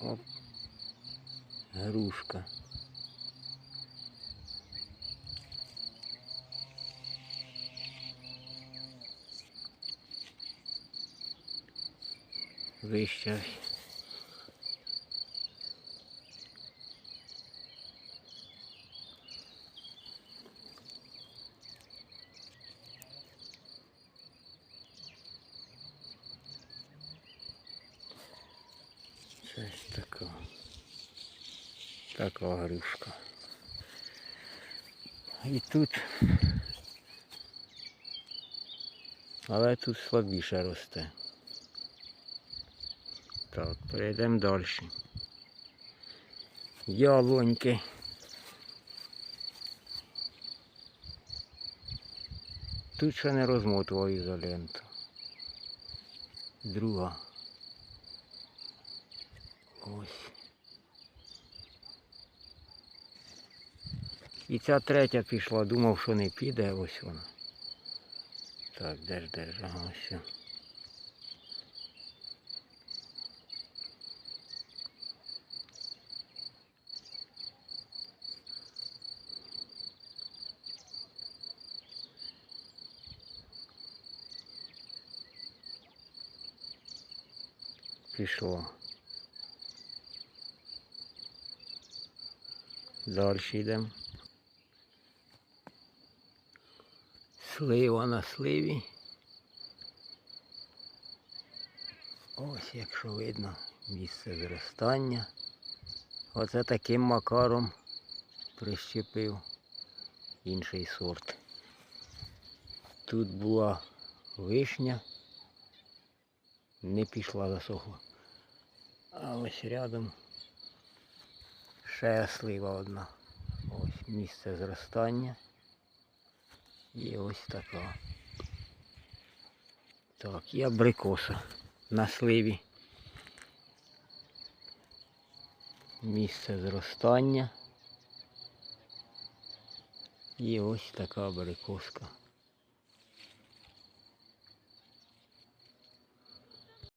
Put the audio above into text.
O, gruszka. Wyjścia Така грушка. І тут. Але тут слабіше росте. Так, перейдемо далі. Яблоньки. Тут ще не розмотував ізоленту. Друга. Ось. І ця третя пішла, думав, що не піде, ось вона. Так, де ж, де ж, ага, все. Пішло. Далі йдемо. Слива на сливі. Ось, якщо видно, місце зростання. Оце таким макаром прищепив інший сорт. Тут була вишня, не пішла засохла. А ось рядом ще слива одна. Ось місце зростання. І ось така. Так, і абрикоса на сливі. Місце зростання. І ось така абрикоска.